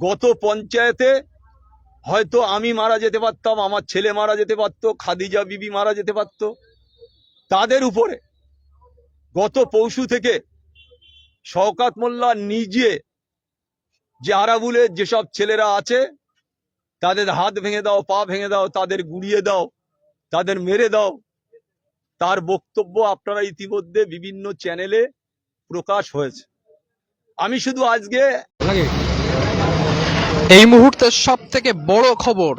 গত পঞ্চায়েতে হয়তো আমি মারা যেতে পারতাম, আমার ছেলে মারা যেতে পারতো, খাদিজা বিবি মারা যেতে পারতো। তাদের উপরে গত পৌষু থেকে শওকাত মোল্লা নিজে যে আরাবুলের যেসব ছেলেরা আছে, তাদের হাত ভেঙে দাও, পা ভেঙে দাও, তাদের গুড়িয়ে দাও, তাদের মেরে দাও, তার বক্তব্য আপনারা ইতিমধ্যে বিভিন্ন চ্যানেলে প্রকাশ হয়েছে। আমি শুধু আজকে এই মুহূর্তের সব থেকে বড় খবর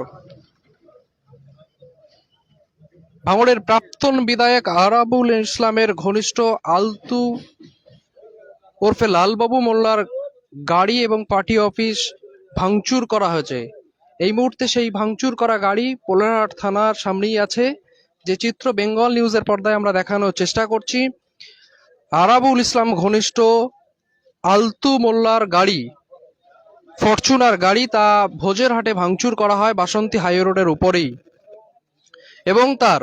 ভাঙড়ের প্রাক্তন বিধায়ক আরাবুল ইসলামের ঘনিষ্ঠ আলতু ওরফে লালবাবু মোল্লার গাড়ি এবং পার্টি অফিস ভাঙচুর করা হয়েছে। এই মুহূর্তে সেই ভাঙচুর করা গাড়ি পোলারহাট থানার সামনেই আছে। যে চিত্র বেঙ্গল নিউজের পর্দায় আমরা দেখানোর চেষ্টা করছি। আরাবুল ইসলাম ঘনিষ্ঠ আলতু মোল্লার গাড়ি ফরচুনার গাড়ি তা ভোজের হাটে ভাঙচুর করা হয় বাসন্তী হাই রোডের উপরেই। এবং তার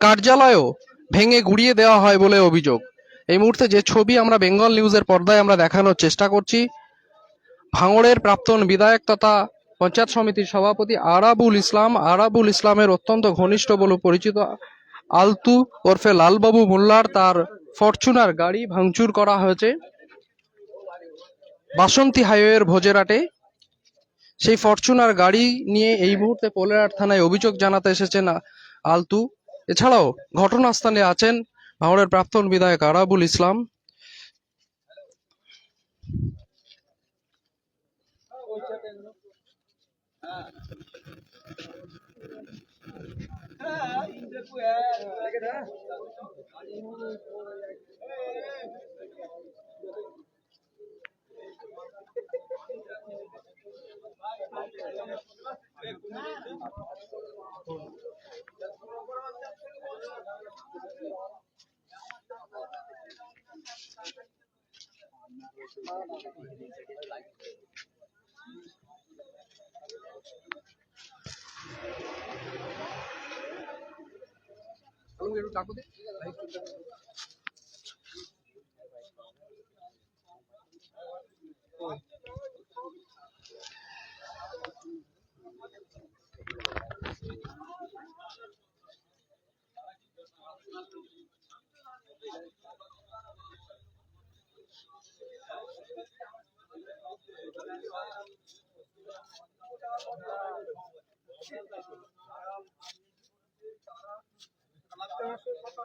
কার্যালয়ও ভেঙে গুড়িয়ে দেওয়া হয় বলে অভিযোগ। এই মুহূর্তে যে ছবি আমরা বেঙ্গল নিউজের পর্দায় আমরা দেখানোর চেষ্টা করছি, ভাঙড়ের প্রাক্তন বিধায়ক তথা পঞ্চায়েত সমিতির সভাপতি আরাবুল ইসলাম। আরাবুল ইসলামের অত্যন্ত ঘনিষ্ঠ বলে পরিচিত আলতু ওরফে লালবাবু মোল্লার তার ফরচুনার গাড়ি ভাঙচুর করা হয়েছে। বাসন্তী হাইওয়ের ভোজেরাটে সেই ফরচুনার গাড়ি নিয়ে এই মুহূর্তে পোলেরহাট থানায় অভিযোগ জানাতে এসেছেন আলতু। এছাড়াও ঘটনাস্থানে আছেন ভাঙড়ের প্রাক্তন বিধায়ক আরাবুল ইসলাম। একটু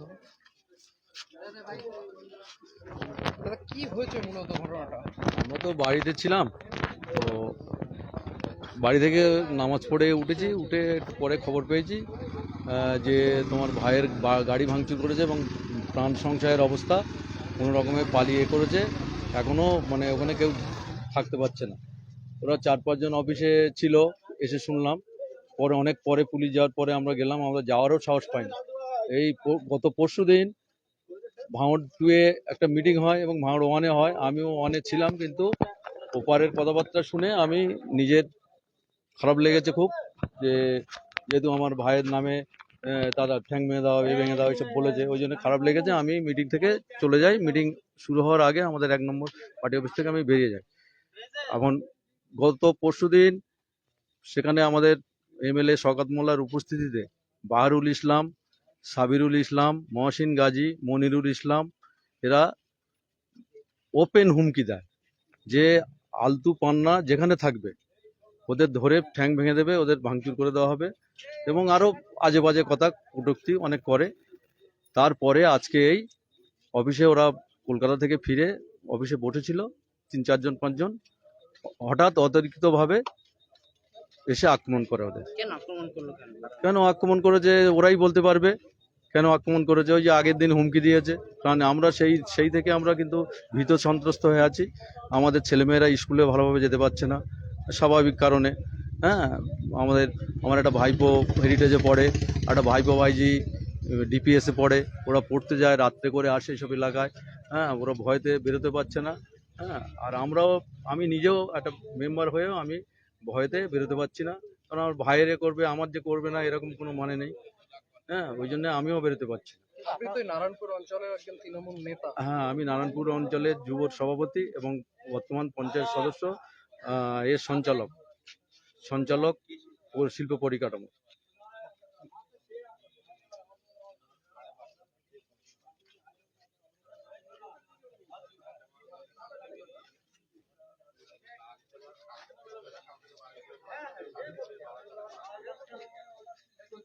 ধরো। দাদা, কি হয়েছে মূলত ঘটনাটা? আমরা তো বাড়িতে ছিলাম, তো বাড়ি থেকে নামাজ পড়ে উঠেছি, উঠে একটু পরে খবর পেয়েছি যে তোমার ভাইয়ের গাড়ি ভাঙচুর করেছে এবং প্রাণ সংশয়ের অবস্থা কোনো রকমে পালিয়ে করেছে এখনও মানে ওখানে কেউ থাকতে পারছে না। ওরা চার পাঁচজন অফিসে ছিল, এসে শুনলাম, পরে অনেক পরে পুলিশ যাওয়ার পরে আমরা গেলাম, আমরা যাওয়ারও সাহস পাইনি। এই গত পরশু দিন ভাঙড় টুয়ে একটা মিটিং হয় এবং ভাঙড় ওয়ানে হয়। আমিও ওয়ানে ছিলাম কিন্তু ওপারের কথাবার্তা শুনে আমি নিজের খারাপ লেগেছে খুব যে যেহেতু আমার ভাইয়ের নামে তারা ঠ্যাং ভেঙে দাও এ ভেঙে দাও এইসব বলেছে, ওই জন্য খারাপ লেগেছে। আমি মিটিং থেকে চলে যাই। মিটিং শুরু হওয়ার আগে আমাদের এক নম্বর পার্টি অফিস থেকে আমি বেরিয়ে যাই। এখন গত পরশু দিন সেখানে আমাদের এমএলএ শওকত মোল্লার উপস্থিতিতে বাহারুল ইসলাম সাবিরুল ইসলাম, মহসিন গাজী, মনিরুল ইসলাম, এরা ওপেন হুমকি দেয়। যে আলতু পান্না যেখানে থাকবে, ওদের ধরে ঠ্যাং ভেঙে দেবে, ওদের ভাঙচুর করে দেওয়া হবে এবং আরও আজে বাজে কথা, কটূক্তি অনেক করে। তারপরে আজকে এই অফিসে ওরা কলকাতা থেকে ফিরে অফিসে বসেছিল, তিন চারজন, পাঁচজন। হঠাৎ অতর্কিতভাবে এসে আক্রমণ করে ওদের। কেন আক্রমণ করল কেন? আক্রমণ করেছে ওরাই বলতে পারবে? কেন আক্রমণ করেছে ওই যে আগের দিন হুমকি দিয়েছে? কারণ আমরা সেই সেই থেকে আমরা কিন্তু ভীত সন্ত্রস্ত হয়ে আছি। আমাদের ছেলেমেয়েরা স্কুলে ভালোভাবে যেতে পারছে না। স্বাভাবিক কারণে হ্যাঁ? আমাদের আমার একটা ভাইপো হেরিটেজে পড়ে একটা ভাইপো ভাইজি ডিপিএসে পড়ে। ওরা পড়তে যায় রাত্রে করে আসে এইসব এলাকায়। হ্যাঁ? ওরা ভয়তে বেরোতে পারছে না। হ্যাঁ? আর আমরাও আমি নিজেও একটা মেম্বার হয়েও আমি ভয়তে বেরোতে পারছি না। কারণ আমার ভাইয়েরে করবে আমার যে করবে না এরকম কোনো মানে নেই। হ্যাঁ ওই জন্য আমিও বেরোতে পারছি হ্যাঁ আমি নারায়ণপুর অঞ্চলের যুব সভাপতি এবং বর্তমান পঞ্চায়েত সদস্য এর সঞ্চালক। সঞ্চালক ও শিল্প পরিকাঠামো।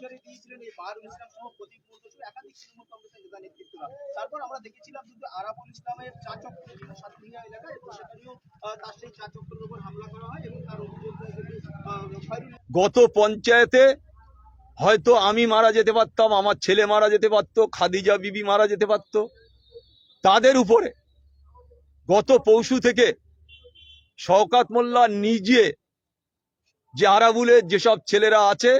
হুঁশিয়ারি দিয়েছিলেন, এই ইসলাম সহ প্রদীপ একাধিক তৃণমূল কংগ্রেসের নেতা তারপর আমরা দেখেছিলাম কিন্তু আরাবুল ইসলামের এলাকায় সেখানেও তার সেই উপর হামলা করা হয় এবং তার গত পঞ্চায়েতে হয়তো আমি মারা যেতে পারতাম, আমার ছেলে মারা যেতে পারতো, খাদিজা বিবি মারা যেতে পারতো। তাদের উপরে গত পৌষু থেকে শওকাত মোল্লা নিজে যে আরাবুলের যেসব ছেলেরা আছে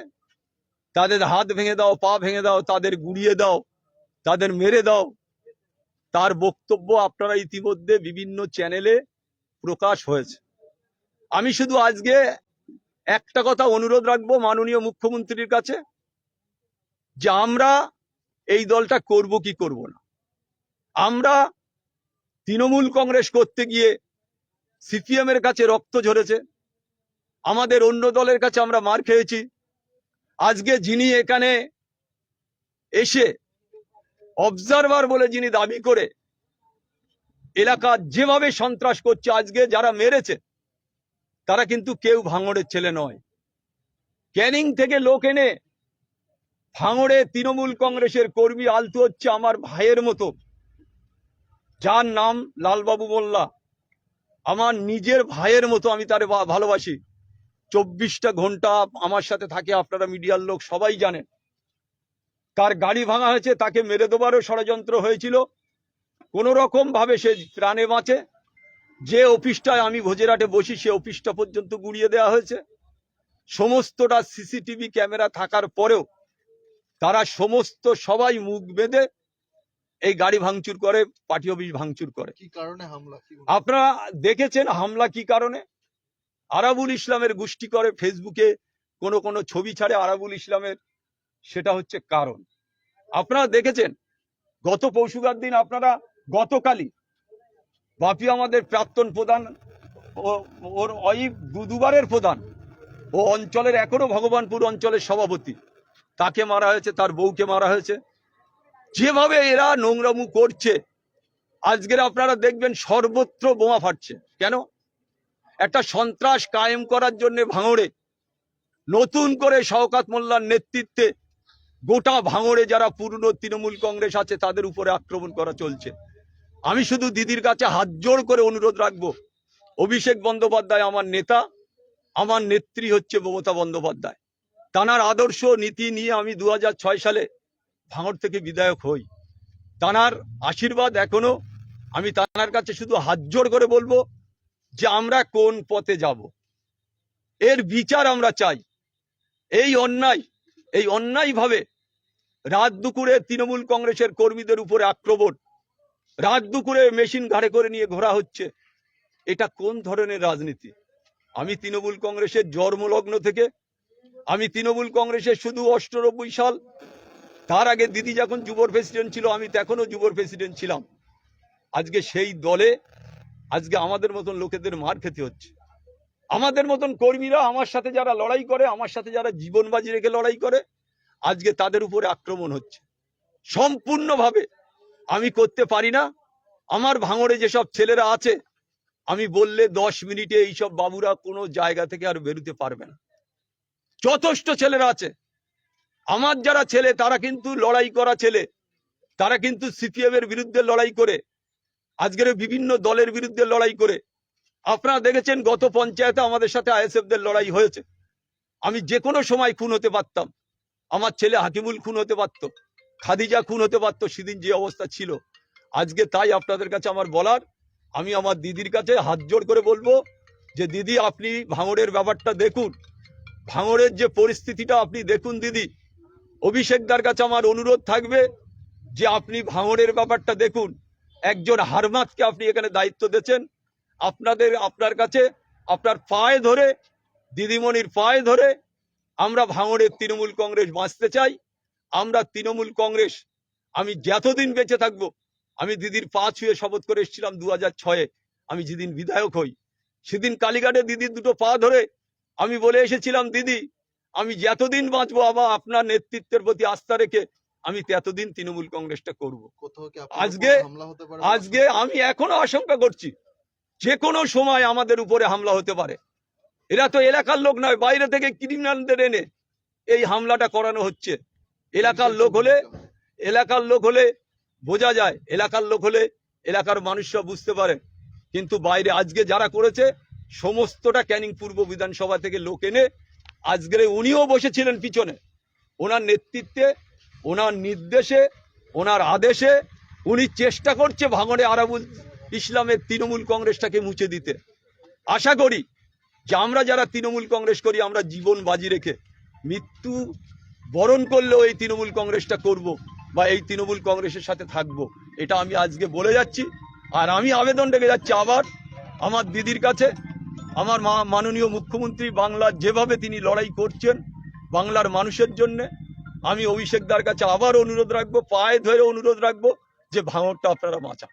তাদের হাত ভেঙে দাও, পা ভেঙে দাও, তাদের গুড়িয়ে দাও, তাদের মেরে দাও। তার বক্তব্য আপনারা ইতিমধ্যে বিভিন্ন চ্যানেলে প্রকাশ হয়েছে। আমি শুধু আজকে একটা কথা অনুরোধ রাখব মাননীয় মুখ্যমন্ত্রীর কাছে, যে আমরা এই দলটা করব কি করব না। আমরা তৃণমূল কংগ্রেস করতে গিয়ে সিপিএম এর কাছে রক্ত ঝরেছে, আমাদের অন্য দলের কাছে আমরা মার খেয়েছি আজকে যিনি এখানে এসে অবজারভার বলে যিনি দাবি করে এলাকা যেভাবে সন্ত্রাস করছে, আজকে যারা মেরেছে, তারা কিন্তু কেউ ভাঙড়ের ছেলে নয়। ক্যানিং থেকে লোক এনে ভাঙড়ে তৃণমূল কংগ্রেসের কর্মী আলতু হচ্ছে আমার ভাইয়ের মতো। যার নাম লালবাবু মোল্লা। আমার নিজের ভাইয়ের মতো আমি তার ভালোবাসি। চব্বিশটা ঘণ্টা আমার সাথে থাকে আপনারা মিডিয়ার লোক সবাই জানেন। তার গাড়ি ভাঙা হয়েছে তাকে মেরে দেবারও ষড়যন্ত্র হয়েছিল। কোনো রকম ভাবে সে প্রাণে বাঁচে। যে অফিসটায় আমি ভোজেরাটে বসি সে অফিসটা পর্যন্ত গুড়িয়ে দেওয়া হয়েছে। সমস্তটা সিসিটিভি ক্যামেরা থাকার পরেও তারা সমস্ত সবাই মুখ বেঁধে এই গাড়ি ভাঙচুর করে পার্টি অফিস ভাঙচুর করে। কি কারণে হামলা আপনারা দেখেছেন হামলা কি কারণে? আরাবুল ইসলামের গোষ্ঠী করে ফেসবুকে কোন কোন ছবি ছাড়ে আরাবুল ইসলামের, সেটা হচ্ছে কারণ। আপনারা দেখেছেন, গত পৌষুকার দিন আপনারা গতকালই বাপি আমাদের প্রাক্তন প্রধান ওর অইব দু দুবারের প্রধান ও অঞ্চলের এখনও ভগবানপুর অঞ্চলের সভাপতি, তাকে মারা হয়েছে, তার বউকে মারা হয়েছে। যেভাবে এরা নোংরামু করছে, আজকের আপনারা দেখবেন সর্বত্র বোমা ফাটছে। কেন? একটা সন্ত্রাস কায়েম করার জন্য ভাঙড়ে, নতুন করে শওকাত মোল্লার নেতৃত্বে গোটা ভাঙড়ে যারা পুরনো তৃণমূল কংগ্রেস আছে তাদের উপরে আক্রমণ করা চলছে। আমি শুধু দিদির কাছে হাত জোড় করে অনুরোধ রাখব, অভিষেক বন্দ্যোপাধ্যায় আমার নেতা, আমার নেত্রী হচ্ছে মমতা বন্দ্যোপাধ্যায়। তানার আদর্শ নীতি নিয়ে আমি দু হাজার ছয় সালে ভাঙড় থেকে বিধায়ক হই। তানার আশীর্বাদ এখনও, আমি তানার কাছে শুধু হাত জোড় করে বলব যে আমরা কোন পথে যাব। এর বিচার আমরা চাই। এই অন্যায় এই অন্যায় ভাবে রাত দুপুরে তৃণমূল কংগ্রেসের কর্মীদের উপরে আক্রমণ, রাত দুপুরে মেশিন ঘাড়ে করে নিয়ে ঘোরা হচ্ছে, এটা কোন ধরনের রাজনীতি? আমি তৃণমূল কংগ্রেসের জন্মলগ্ন থেকে, আমি তৃণমূল কংগ্রেসের শুধু অষ্টানব্বই সাল, তার আগে দিদি যখন যুব প্রেসিডেন্ট ছিল, আমি তখনও যুব প্রেসিডেন্ট ছিলাম। আজকে সেই দলে আজকে আমাদের মতন লোকেদের মার খেতে হচ্ছে। আমাদের মতন কর্মীরা আমার সাথে যারা লড়াই করে, আমার সাথে যারা জীবন বাজি রেখে লড়াই করে, আজকে তাদের উপরে আক্রমণ হচ্ছে। সম্পূর্ণভাবে আমি করতে পারি না। আমার ভাঙড়ে যেসব ছেলেরা আছে, আমি বললে দশ মিনিটে এইসব বাবুরা কোনো জায়গা থেকে আর বেরোতে পারবে না। যথেষ্ট ছেলেরা আছে। আমার যারা ছেলে, তারা কিন্তু লড়াই করা ছেলে। তারা কিন্তু সিপিএম এর বিরুদ্ধে লড়াই করে আজকের বিভিন্ন দলের বিরুদ্ধে লড়াই করে আপনারা দেখেছেন গত পঞ্চায়েতে আমাদের সাথে আইএসএফ দের লড়াই হয়েছে। আমি যে কোনো সময় খুন হতে পারতাম। আমার ছেলে হাকিমুল খুন হতে পারতো, খাদিজা খুন হতে পারতো, সেদিন যে অবস্থা ছিল। আজকে তাই আপনাদের কাছে আমার বলার, আমি আমার দিদির কাছে হাত জোড় করে বলব যে, দিদি আপনি ভাঙড়ের ব্যাপারটা দেখুন। ভাঙড়ের যে পরিস্থিতিটা আপনি দেখুন দিদি। অভিষেকদার কাছে আমার অনুরোধ থাকবে যে, আপনি ভাঙড়ের ব্যাপারটা দেখুন। একজন হারমাতকে আপনি এখানে দায়িত্ব দিয়েছেন। আপনাদের, আপনার কাছে, আপনার পায়ে ধরে, দিদিমণির পায়ে ধরে আমরা ভাঙড়ের তৃণমূল কংগ্রেস বাঁচতে চাই। আমরা তৃণমূল কংগ্রেস, আমি যতদিন বেঁচে থাকব, আমি দিদির পা ছুঁয়ে শপথ করে এসেছিলাম দু হাজার ছয়ে, আমি যেদিন বিধায়ক হই, সেদিন কালীঘাটে দিদির দুটো পা ধরে আমি বলে এসেছিলাম, দিদি, আমি যতদিন বাঁচবো আবার আপনার নেতৃত্বের প্রতি আস্থা রেখে আমি ততদিন তৃণমূল কংগ্রেসটা করব। আজকে- আজকে আজকে আমি এখনও আশঙ্কা করছি যে কোনো সময় আমাদের উপরে হামলা হতে পারে। এরা তো এলাকার লোক নয় বাইরে থেকে ক্রিমিনালদের এনে এই হামলাটা করানো হচ্ছে। এলাকার লোক হলে এলাকার লোক হলে বোঝা যায় এলাকার লোক হলে এলাকার মানুষরা বুঝতে পারে। কিন্তু বাইরে আজকে যারা করেছে সমস্তটা ক্যানিং পূর্ব বিধানসভা থেকে লোক এনে আজকের উনিও বসেছিলেন পিছনে। ওনার নেতৃত্বে ওনার নির্দেশে, ওনার আদেশে উনি চেষ্টা করছে ভাঙড়ে আরাবুল ইসলামের তৃণমূল কংগ্রেসটাকে মুছে দিতে। আশা করি যে আমরা যারা তৃণমূল কংগ্রেস করি, আমরা জীবন বাজি রেখে মৃত্যু বরণ করলেও এই তৃণমূল কংগ্রেসটা করব বা এই তৃণমূল কংগ্রেসের সাথে থাকব। এটা আমি আজকে বলে যাচ্ছি। আর আমি আবেদন রেখে যাচ্ছি আবার আমার দিদির কাছে। আমার মা মাননীয় মুখ্যমন্ত্রী বাংলার যেভাবে তিনি লড়াই করছেন, বাংলার মানুষের জন্যে আমি অভিষেকদার কাছে আবার অনুরোধ রাখব পায়ে ধরে অনুরোধ রাখব যে ভাঙরটা আপনারা বাঁচান।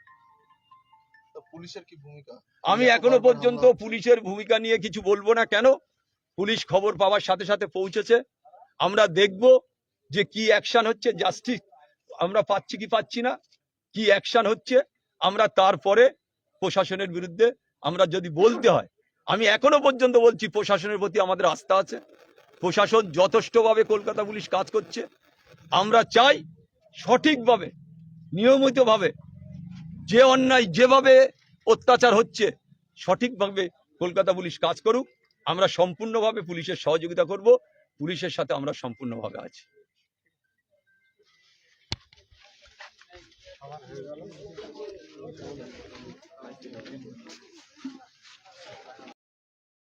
পুলিশের কি ভূমিকা? আমি এখনও পর্যন্ত পুলিশের ভূমিকা নিয়ে কিছু বলব না কেন? পুলিশ খবর পাওয়ার সাথে সাথে পৌঁছেছে। আমরা দেখব যে কি অ্যাকশন হচ্ছে জাস্টিস আমরা পাচ্ছি কি পাচ্ছি না কি অ্যাকশন হচ্ছে। আমরা তারপরে প্রশাসনের বিরুদ্ধে আমরা যদি বলতে হয় আমি এখনও পর্যন্ত বলছি প্রশাসনের প্রতি আমাদের আস্থা আছে। প্রশাসন যথেষ্টভাবে কলকাতা পুলিশ কাজ করছে। আমরা চাই সঠিকভাবে, নিয়মিতভাবে যে অন্যায় যেভাবে অত্যাচার হচ্ছে, সঠিকভাবে কলকাতা পুলিশ কাজ করুক। আমরা সম্পূর্ণভাবে পুলিশের সহযোগিতা করব। পুলিশের সাথে আমরা সম্পূর্ণভাবে আছি।